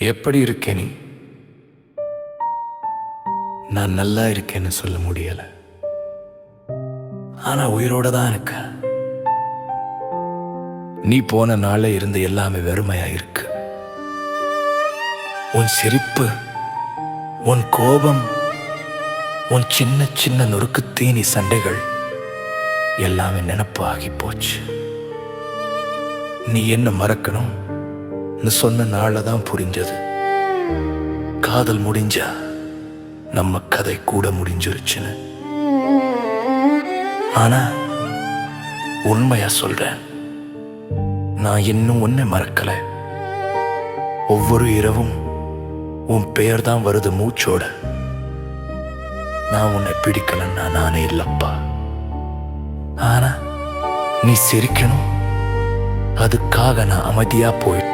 எப்படி இருக்கே நீ? நான் நல்லா இருக்கேன்னு சொல்ல முடியல. ஆனா உயிரோட தான் இருக்க நீ போன நாளே இருந்து எல்லாமே வெறுமையா இருக்கு. உன் சிரிப்பு உன் கோபம் உன் சின்ன சின்ன நொறுக்கு தீனி சண்டைகள் எல்லாமே நினப்பு ஆகி போச்சு. நீ என்ன மறக்கணும்? சொன்ன நாள்ல தான் புரிஞ்சது. காதல் முடிஞ்சா நம்ம கதை கூட முடிஞ்சிருச்சுன்னு. ஆனா உண்மையா சொல்றேன் நான் இன்னும் உன்னை மறக்கல. ஒவ்வொரு இரவும் உன் பெயர் தான் வருது மூச்சோட. நான் உன்னை பிடிக்கலன்னா நானே இல்லப்பா. ஆனா நீ சிரிக்கணும். அதுக்காக நான் அமைதியா போயிட்டேன்.